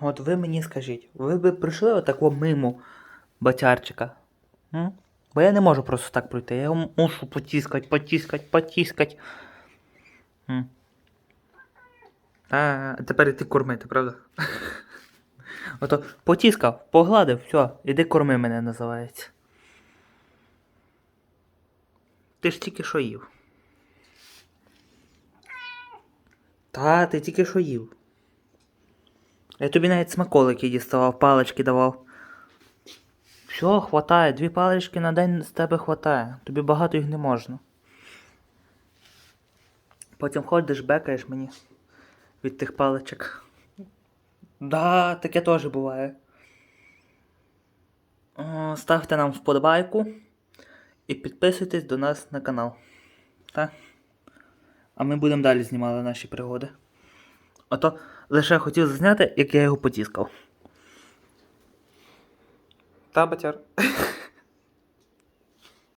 От ви мені скажіть, ви б прийшли отако мимо батярчика? М? Бо я не можу просто так пройти. Я його мушу потіскати, потіскати, потіскати. М. А, тепер іти кормити, правда? Ото потіскав, погладив, все, іди корми мене називається. Ти ж тільки що їв. Та, ти тільки що їв. Я тобі навіть смаколики діставав, палички давав. Все, хватає, дві палички на день з тебе хватає. Тобі багато їх не можна. Потім ходиш, бекаєш мені від тих паличок. Да, таке теж буває. О, Ставте нам вподобайку і підписуйтесь до нас на канал. Так? А ми будемо далі знімати наші пригоди. Ото лише хотів зазняти, як я його потіскав. Та, батяр.